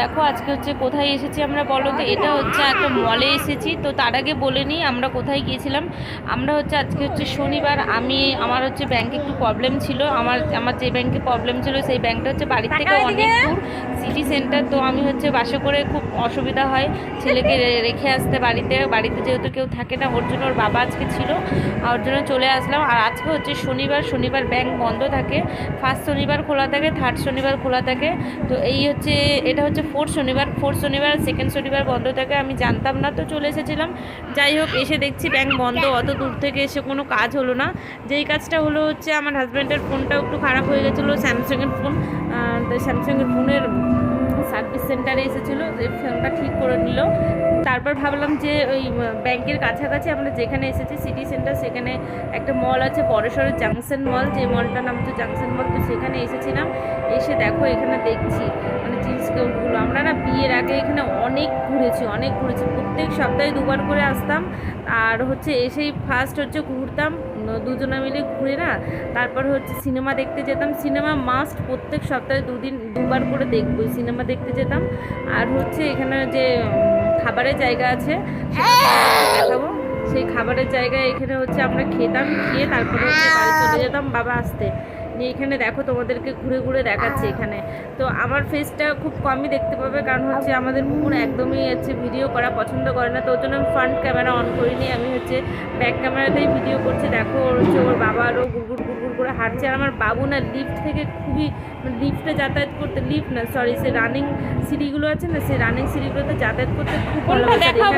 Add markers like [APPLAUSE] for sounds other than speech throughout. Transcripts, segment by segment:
দেখো আজকে হচ্ছে কোথায় এসেছি আমরা বলো তো? এটা হচ্ছে একটা মলে এসেছি তো তার আগে বলে নিই আমরা কোথায় গিয়েছিলাম। আমরা হচ্ছে আজকে হচ্ছে শনিবার আমি আমার হচ্ছে ব্যাংকে একটু প্রবলেম ছিল। আমার আমার যে ব্যাংকে প্রবলেম ছিল সেই ব্যাংকটা হচ্ছে বাড়ির থেকে অনেক দূর সিটি সেন্টার তো আমি হচ্ছে বাসে করে খুব অসুবিধা হয় ছেলেকে রেখে আসতে বাড়িতে। বাড়িতে যেহেতু কেউ থাকে না ওর জন্য ওর বাবা আজকে ছিল ওর জন্য চলে আসলাম। আর আজকে হচ্ছে শনিবার শনিবার ব্যাংক বন্ধ থাকে। ফার্স্ট শনিবার খোলা থাকে থার্ড শনিবার খোলা থাকে। তো এই হচ্ছে এটা হচ্ছে ফোর্থ শনিবার ফোর্থ শনিবার সেকেন্ড শনিবার বন্ধ থাকে, আমি জানতাম না তো চলে এসেছিলাম। যাই হোক, এসে দেখছি ব্যাংক বন্ধ, অত দূর থেকে এসে কোনো কাজ হলো না। যেই কাজটা হলো হচ্ছে, আমার হাজব্যান্ডের ফোনটা একটু খারাপ হয়ে গেছিল স্যামসাংয়ের ফোন তো স্যামসাংয়ের ফোনের সার্ভিস সেন্টারে এসেছিল ফোনটা ঠিক করে নিল। তারপর ভাবলাম যে ওই ব্যাংকের কাছাকাছি আমরা যেখানে এসেছি সিটি সেন্টার সেখানে একটা মল আছে বড়সড় জাংশন মল যে মলটার নাম তো জাংশন মল তো সেখানে এসেছিলাম। এসে দেখো, এখানে দেখছি মানে জিন্স কোটগুলো আমরা না বিয়ের আগে এখানে অনেক ঘুরেছি অনেক ঘুরেছি। প্রত্যেক সপ্তাহে দুবার করে আসতাম। আর হচ্ছে এসেই ফার্স্ট হচ্ছে ঘুরতাম, দুজনে মিলে ঘুরে না, তারপর হচ্ছে সিনেমা দেখতে যেতাম। সিনেমা মাস্ট প্রত্যেক সপ্তাহে দুদিন, দুবার করে দেখবই সিনেমা দেখতে যেতাম। আর হচ্ছে এখানে যে খাবারের জায়গা আছে দেখাবো। সেই খাবারের জায়গায় এখানে হচ্ছে আমরা খেতাম, খেয়ে তারপরে হচ্ছে বাড়ি চলে যেতাম, বাবা আসতে। এখানে দেখো তোমাদেরকে ঘুরে ঘুরে দেখাচ্ছে এখানে। তো আমার ফেসটা খুব কমই দেখতে পাবে কারণ হচ্ছে আমাদের বোন একদমই হচ্ছে ভিডিও করা পছন্দ করে না তো ওর জন্য আমি ফ্রন্ট ক্যামেরা অন করিনি আমি হচ্ছে ব্যাক ক্যামেরাতেই ভিডিও করছি। দেখো ওর হচ্ছে ওর বাবা আরও গুড়গুড় গুড়গুড় করে হাঁটছে আর আমার বাবু না লিফট থেকে খুবই লিফটে যাতায়াত করতে লিফট না সরি সে রানিং সিঁড়িগুলো আছে না সেই রানিং সিঁড়িগুলোতে যাতায়াত করতে খুব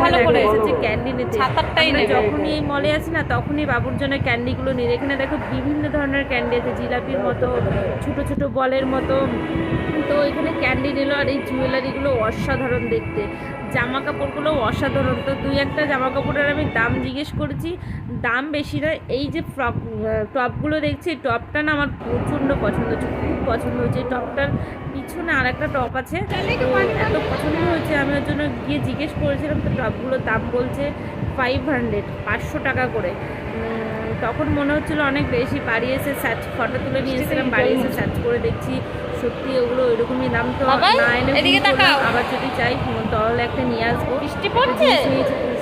ভালো করে। এসেছে ক্যান্ডি নিতে ছাতারটাই যখনই এই মলে আছে না তখনই বাবুর জন্য ক্যান্ডিগুলো নিই এখানে দেখো বিভিন্ন ধরনের ক্যান্ডি আছে জিলাপির মতো, ছোট ছোট বলের মতো। তো এখানে ক্যান্ডি নিল আর এই জুয়েলারিগুলো অসাধারণ দেখতে। জামা কাপড়গুলো অসাধারণ। তো দুই একটা জামা কাপড়ের আমি দাম জিজ্ঞেস করেছি। দাম বেশি না, এই যে ফ্রক টপগুলো দেখছি টপটা না আমার প্রচণ্ড পছন্দ হচ্ছে, খুব পছন্দ হচ্ছে। টপটার পিছনে আর একটা টপ আছে। এত পছন্দ হয়েছে, আমি ওর জন্য গিয়ে জিজ্ঞেস করেছিলাম, তো টপগুলোর দাম বলছে ফাইভ হান্ড্রেড পাঁচশো টাকা করে। তখন মনে হচ্ছিল অনেক বেশি বাড়ি এসে সার্চ ফটো তুলে নিয়ে এসেছিলাম বাড়ি এসে সার্চ করে দেখছি সত্যি ওগুলো ওইরকমই দাম তো না এনে। আবার যদি চাই তাহলে একটা নিয়ে আসব বৃষ্টি পড়ছে?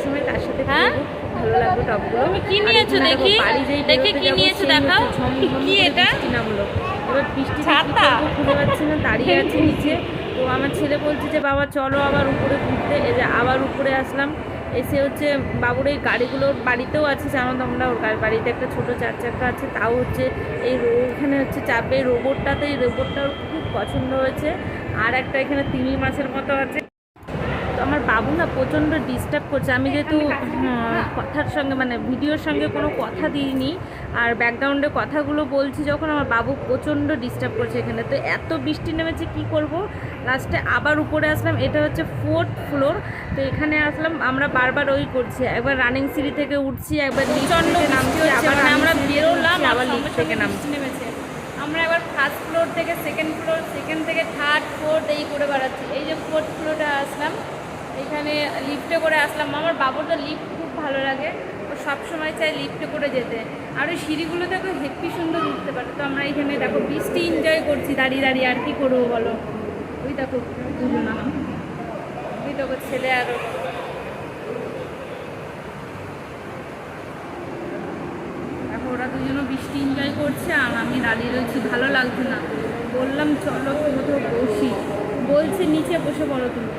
সময় তার সাথে হ্যাঁ? ভালো লাগবে টপগুলো তুমি কি আর নিয়েছো দেখো, দেখি? বাড়ি দেখি কি নিয়েছো দেখাও। কি এটা? বৃষ্টি নামলো এবার বৃষ্টিতে ছাতা? খুঁজে পাচ্ছি না দাঁড়িয়ে [LAUGHS] আছি নিচে তো আমার ছেলে বলছে যে বাবা চলো আবার উপরে ঘুরতে এই যে আবার উপরে আসলাম এসে হচ্ছে বাবুর এই গাড়িগুলোর বাড়িতেও আছে জানো তোমরা? ওর বাড়িতে একটা ছোট চার চাকা আছে তাও হচ্ছে এই এখানে হচ্ছে চাপে রোবটটাতে এই রোবটটা খুব পছন্দ হয়েছে। আর একটা এখানে তিমি মাছের মতো আছে। তো আমার বাবু না প্রচণ্ড ডিস্টার্ব করছে। আমি যেহেতু হ্যাঁ, কথার সঙ্গে মানে ভিডিওর সঙ্গে কোনো কথা দিইনি। আর ব্যাকগ্রাউন্ডে কথাগুলো বলছি যখন আমার বাবু প্রচণ্ড ডিস্টার্ব করছে এখানে। তো এত বৃষ্টি নেমেছে কি করব? লাস্টে আবার উপরে আসলাম এটা হচ্ছে ফোর্থ ফ্লোর তো এখানে আসলাম আমরা বারবার ওই করছি একবার রানিং সিঁড়ি থেকে উঠছি একবার থেকে নামছি আবার মানে আমরা বেরোলাম আবার লিফট থেকে নামছি। নেমেছে। আমরা এবার ফার্স্ট ফ্লোর থেকে সেকেন্ড ফ্লোর সেকেন্ড থেকে থার্ড ফোর্থ এই করে বেড়াচ্ছি। এই যে ফোর্থ ফ্লোরটা আসলাম এখানে লিফটে করে আসলাম। আমার বাবুর তো লিফট খুব ভালো লাগে ও সবসময় চাই লিফটে করে যেতে। আর ওই সিঁড়িগুলো দেখো হেপি সুন্দর উঠতে পারে। তো আমরা এখানে দেখো বৃষ্টি এনজয় করছি দাঁড়িয়ে দাঁড়িয়ে আর কি করব বলো? ছেলে আর ওরা দুজনও বৃষ্টি এনজয় করছে আমি দাঁড়িয়ে রয়েছি, ভালো লাগছে না। বললাম, চলো কোথাও বসি। বলছে, নিচে বসে বলো তুমি।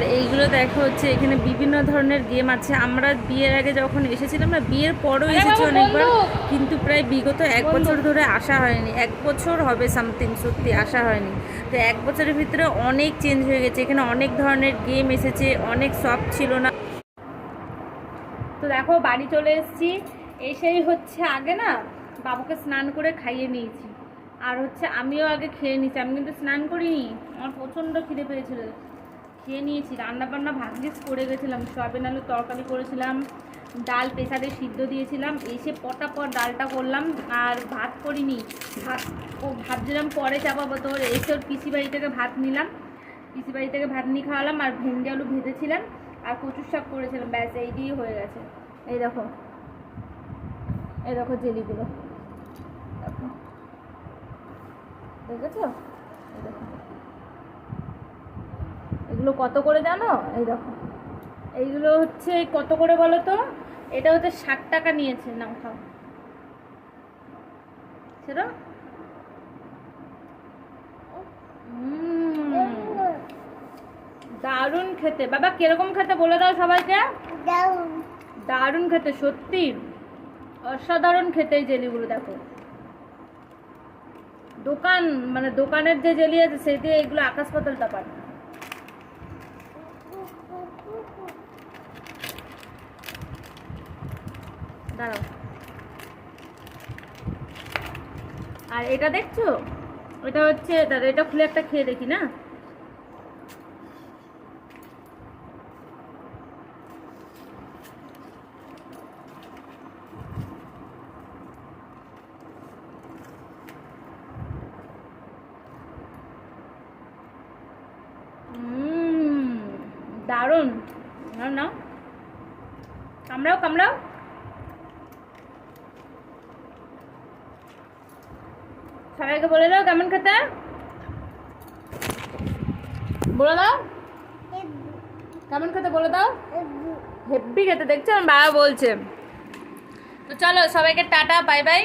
আর এইগুলো দেখা হচ্ছে এখানে বিভিন্ন ধরনের গেম আছে। আমরা বিয়ের আগে যখন এসেছিলাম না বিয়ের পরও এসেছি অনেকবার কিন্তু প্রায় বিগত এক বছর ধরে আসা হয়নি। এক বছর হবে সামথিং সত্যি আসা হয়নি। তো এক বছরের ভিতরে অনেক চেঞ্জ হয়ে গেছে। এখানে অনেক ধরনের গেম এসেছে অনেক শপ ছিল না। তো দেখো বাড়ি চলে এসেছি। এসেই হচ্ছে আগে না বাবুকে স্নান করে খাইয়ে নিয়েছি। আর হচ্ছে আমিও আগে খেয়ে নিচ্ছি আমি কিন্তু স্নান করিনি। আমার প্রচণ্ড খিদে পেয়েছিল। খেয়ে নিয়েছি। রান্না বান্না ভাগ্যিস করে গেছিলাম। সয়াবিন আলুর তরকারি করেছিলাম, ডাল প্রেসারে সিদ্ধ দিয়েছিলাম, এসে পটাপট ডালটা করলাম আর ভাত করিনি। ভাত ও ভাবছিলাম পরে চাপাবো তোর এসে ওর পিসি বাড়ি থেকে ভাত নিলাম। পিসি বাড়ি থেকে ভাত নিয়ে খাওয়ালাম আর ভেন্ডি আলু ভেজেছিলাম আর কচুর শাক করেছিলাম। ব্যাস, এই দিয়ে হয়ে গেছে। এই দেখো। এই দেখো জেলিগুলো। দেখো। দেখেছ? এই দেখো। এগুলো কত করে জানো? এই দেখো। এইগুলো হচ্ছে কত করে বলো তো? এটা হচ্ছে ষাট টাকা নিয়েছে। নাও খাও। সেটা? দারুণ খেতে। বাবা কীরকম খেতে বলে দাও সবাইকে। দারুণ। খেতে সত্যি। অসাধারণ খেতে এই জেলিগুলো দেখো। দোকান মানে দোকানের যে জেলি আছে সেই দিয়ে এগুলো আকাশ পাতাল ব্যাপার দাঁড়াও। আর এটা দেখছ? এটা হচ্ছে দাদা এটা খুলে একটা খেয়ে দেখি না? দারুণ। নাও নাও। কামড়াও কামড়াও। সবাইকে বলে দাও কেমন খেতে। বলে দাও। কেমন খেতে বলে দাও। হেব্বি খেতে দেখছ? আমার বাবা বলছে। তো চলো সবাইকে টাটা বাই বাই।